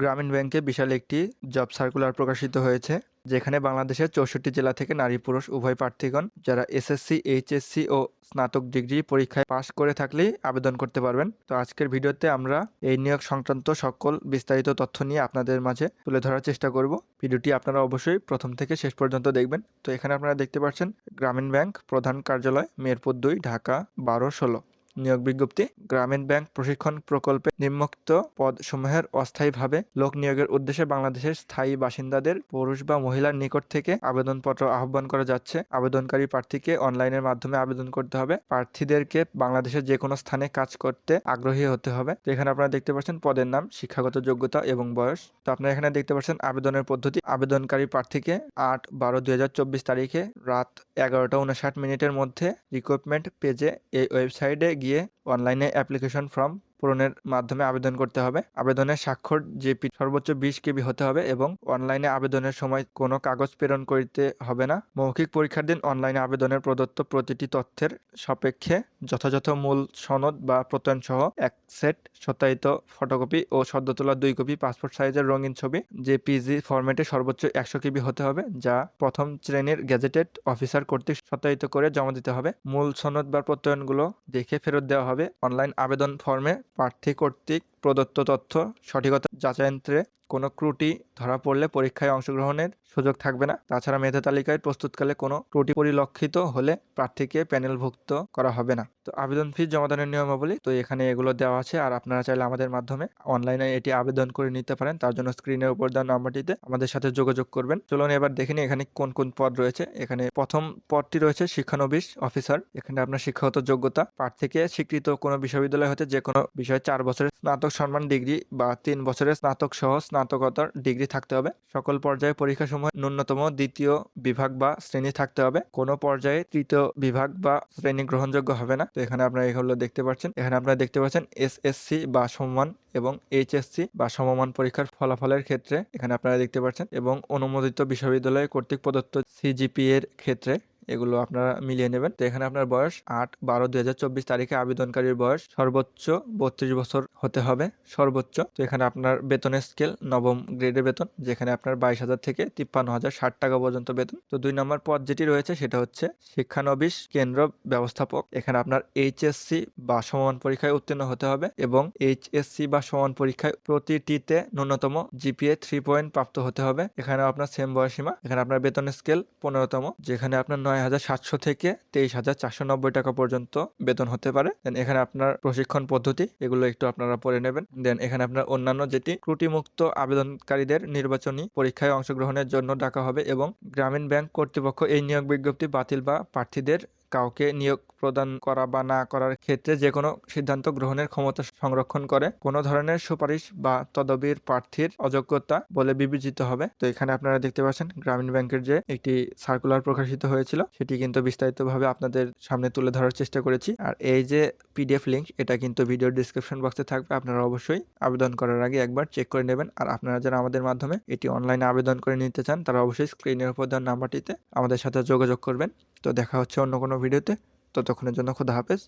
গ্রামীণ ব্যাংকে বিশাল একটি জব সার্কুলার প্রকাশিত হয়েছে, যেখানে বাংলাদেশের চৌষট্টি জেলা থেকে নারী পুরুষ উভয় প্রার্থীগণ, যারা এসএসসি, এইচএসসি ও স্নাতক ডিগ্রি পরীক্ষায় পাশ করে থাকলেই আবেদন করতে পারবেন। তো আজকের ভিডিওতে আমরা এই নিয়োগ সংক্রান্ত সকল বিস্তারিত তথ্য নিয়ে আপনাদের মাঝে তুলে ধরার চেষ্টা করব। ভিডিওটি আপনারা অবশ্যই প্রথম থেকে শেষ পর্যন্ত দেখবেন। তো এখানে আপনারা দেখতে পাচ্ছেন, গ্রামীণ ব্যাংক প্রধান কার্যালয় মেরপুর দুই, ঢাকা বারো ষোলো। নিয়োগ বিজ্ঞপ্তি, গ্রামীণ ব্যাংক প্রশিক্ষণ প্রকল্পে নিম্নোক্ত পদসমূহের অস্থায়ীভাবে লোক নিয়োগের উদ্দেশ্যে বাংলাদেশের স্থায়ী বাসিন্দাদের পুরুষ বা মহিলার নিকট থেকে আবেদনপত্র আহ্বান করা যাচ্ছে। আবেদনকারী প্রার্থীকে অনলাইনের মাধ্যমে আবেদন করতে হবে। প্রার্থীদেরকে বাংলাদেশের যে কোনো স্থানে কাজ করতে আগ্রহী হতে হবে। এখানে আপনারা দেখতে পাচ্ছেন পদের নাম, শিক্ষাগত যোগ্যতা এবং বয়স। তো আপনারা এখানে দেখতে পাচ্ছেন আবেদনের পদ্ধতি। আবেদনকারী প্রার্থীকে আট বারো দুই তারিখে রাত এগারোটা উনষাট মিনিটের মধ্যে রিক্রুটমেন্ট পেজে এই ওয়েবসাইটে গিয়ে অনলাইনে অ্যাপ্লিকেশন ফর্ম পূরণের মাধ্যমে আবেদন করতে হবে। আবেদনের স্বাক্ষর জেপি সর্বোচ্চ বিশ কেবি হতে হবে এবং অনলাইনে আবেদনের সময় কোনো কাগজ প্রেরণ করতে হবে না। মৌখিক পরীক্ষার দিন অনলাইনে আবেদনের প্রদত্ত প্রতিটি তথ্যের সাপেক্ষে যথাযথ মূল সনদ বা প্রত্যয়ন সহ এক সেট সত্যায়িত ফটোকপি ও সদ্য তোলা দুই কপি পাসপোর্ট সাইজের রঙিন ছবি যে পিজি ফরম্যাটে সর্বোচ্চ একশো কেবি হতে হবে, যা প্রথম শ্রেণির গ্যাজেটেড অফিসার কর্তৃক সত্যায়িত করে জমা দিতে হবে। মূল সনদ বা প্রত্যয়নগুলো দেখে ফেরত দেওয়া হবে। অনলাইন আবেদন ফর্মে প্রার্থী কর্তৃক প্রদত্ত তথ্য সঠিকতা যাচায়ন্ত্রে কোনো ত্রুটি ধরা পড়লে পরীক্ষায় অংশগ্রহণের সুযোগ থাকবে না। তাছাড়া মেধা তালিকায় প্রস্তুতকালে কোনো ত্রুটি পরিলক্ষিত হলে প্রার্থীকে প্যানেলভুক্ত করা হবে না। তো আবেদন ফি জমাদানের নিয়মাবলী, তো এখানে এগুলো দেওয়া আছে। আর আপনারা চাইলে আমাদের মাধ্যমে অনলাইনে এটি আবেদন করে নিতে পারেন। তার জন্য স্ক্রিনের উপর দেওয়া নাম্বারটিতে আমাদের সাথে যোগাযোগ করবেন। চলুন এবার দেখে নিই এখানে কোন কোন পদ রয়েছে। এখানে প্রথম পদটি রয়েছে শিক্ষানবিশ অফিসার। এখানে আপনার শিক্ষাগত যোগ্যতা। প্রার্থীকে স্বীকৃত কোনো বিশ্ববিদ্যালয় হতে যে কোনো বিষয়ে চার বছরের স্নাতক সম্মান ডিগ্রি বা তিন বছরের স্নাতক সহ স্নাতকোত্তর ডিগ্রি থাকতে হবে। সকল পর্যায়ে পরীক্ষা সমূহ ন্যূনতম দ্বিতীয় বিভাগ বা শ্রেণি থাকতে হবে। কোনো পর্যায়ে তৃতীয় বিভাগ বা শ্রেণি গ্রহণযোগ্য হবে না। তো এখানে আপনারা এগুলো দেখতে পাচ্ছেন। এখানে আপনারা দেখতে পাচ্ছেন এসএসসি বা সমমান এবং এইচএসসি বা সমমান পরীক্ষার ফলাফলের ক্ষেত্রে। এখানে আপনারা দেখতে পাচ্ছেন এবং অনুমোদিত বিশ্ববিদ্যালয় কর্তৃক প্রদত্ত সিজিপি এর ক্ষেত্রে এগুলো আপনারা মিলিয়ে নেবেন। তো এখানে আপনার বয়স আট বারো দুই তারিখে আবেদনকারীর বয়স সর্বোচ্চ বত্রিশ বছর হতে হবে, সর্বোচ্চ। তো এখানে আপনার বেতনের স্কেল নবম গ্রেডের বেতন, যেখানে আপনার বাইশ হাজার থেকে তিপ্পান্ন হাজার ষাট টাকা পর্যন্ত বেতন। তো দুই নম্বর পদ যেটি রয়েছে সেটা হচ্ছে শিক্ষানবিশ কেন্দ্র ব্যবস্থাপক। এখানে আপনার এইচএসসি বা সমান পরীক্ষায় উত্তীর্ণ হতে হবে এবং এইচএসসি বা সমান পরীক্ষায় প্রতিটিতে ন্যূনতম জিপিএ থ্রি পয়েন্ট প্রাপ্ত হতে হবে। এখানে আপনার সেম বয়সীমা এখানে আপনার বেতনের স্কেল পনেরোতম, যেখানে আপনার নয় হাজার সাতশো থেকে তেইশ হাজার চারশো নব্বই টাকা পর্যন্ত বেতন হতে পারে। দেন এখানে আপনার প্রশিক্ষণ পদ্ধতি, এগুলো একটু আপনারা পড়ে নেবেন। দেন এখানে আপনার অন্যান্য যেটি, ত্রুটিমুক্ত আবেদনকারীদের নির্বাচনী পরীক্ষায় অংশগ্রহণের জন্য ডাকা হবে এবং গ্রামীণ ব্যাংক কর্তৃপক্ষ এই নিয়োগ বিজ্ঞপ্তি বাতিল বা প্রার্থীদের কাউকে নিয়োগ প্রদান করা বা না করার ক্ষেত্রে যে কোনো সিদ্ধান্ত গ্রহণের ক্ষমতা সংরক্ষণ করে কোনো ধরনের সুপারিশ বা তদবির প্রার্থীর অযোগ্যতা বলে বিবেচিত হবে। তো এখানে আপনারা দেখতে পাচ্ছেন গ্রামীণ ব্যাংকের যে একটি সার্কুলার প্রকাশিত হয়েছিল, সেটি কিন্তু বিস্তারিতভাবে আপনাদের সামনে তুলে ধরার চেষ্টা করেছি। আর এই যে পিডিএফ লিঙ্ক এটা কিন্তু ভিডিও ডিসক্রিপশন বক্সে থাকবে। আপনারা অবশ্যই আবেদন করার আগে একবার চেক করে নেবেন। আর আপনারা যারা আমাদের মাধ্যমে এটি অনলাইনে আবেদন করে নিতে চান, তারা অবশ্যই স্ক্রিনের উপর দেওয়ার নাম্বারটিতে আমাদের সাথে যোগাযোগ করবেন। তো দেখা হচ্ছে অন্য কোনো ভিডিওতে। ততক্ষণের জন্য খোদা হাফেজ।